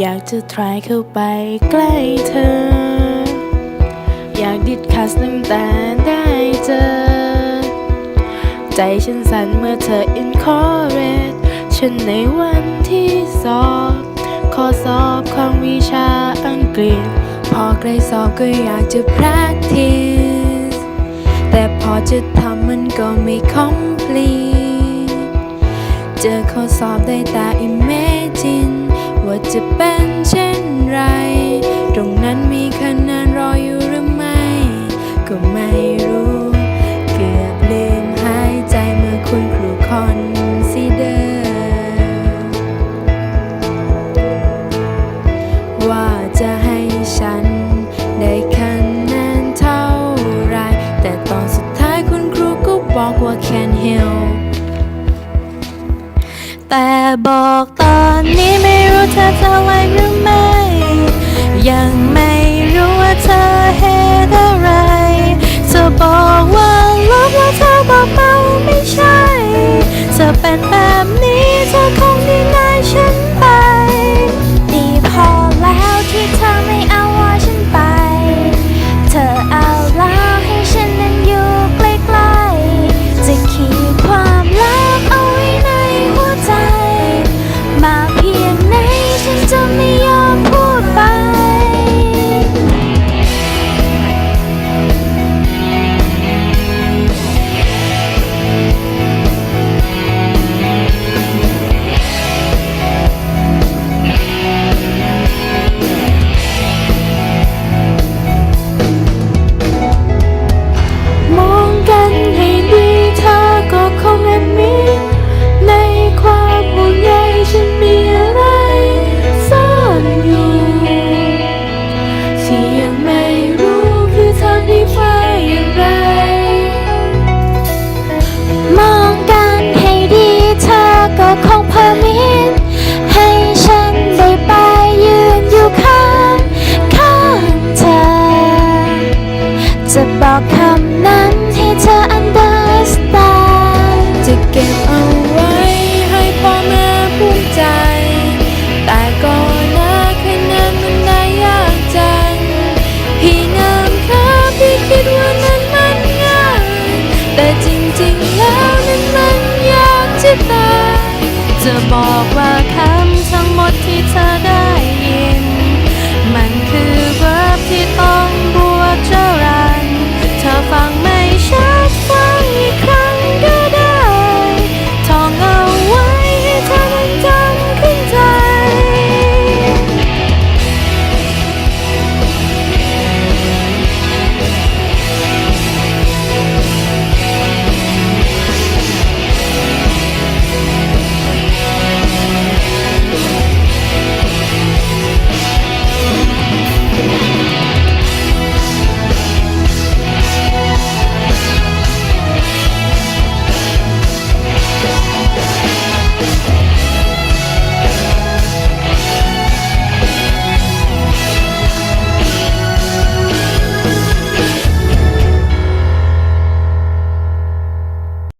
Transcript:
อยากจะ try เข้าไปใกล้เธอ อยากดิดคัสตั้งแต่ได้เจอ ใจฉันสั่นเมื่อเธอ encourage ฉันในวันที่สอบข้อสอบของวิชาอังกฤษ พอใกล้สอบก็อยากจะ practice แต่พอจะทำมันก็ไม่ complete เจอข้อสอบได้แต่ imagine ว่าจะเป็นเช่นไร ตรงนั้นมีคะแนนรออยู่หรือไม่ ก็ไม่รู้ เกือบลืมหายใจเมื่อคุณครู consider ว่าจะให้ฉันได้คะแนนเท่าไร แต่ตอนสุดท้ายคุณครูก็บอกว่า can help แต่บอกตอ นนี้ไม่รู้เธอจะไลค์หรือไม่ ยังไม่ บอกคำนั้นให้เธอ understand จะเก็บเอาไว้ให้พ่อแม่ภูมิใจ แต่ก่อนนะคะแนนมันได้ยากจัง พี่งามครับพี่คิดว่านั้นมันง่าย แต่จริงๆแล้วนั้นมันยากจะตายจะบอกว่าคำทั้งหมดที่เธอ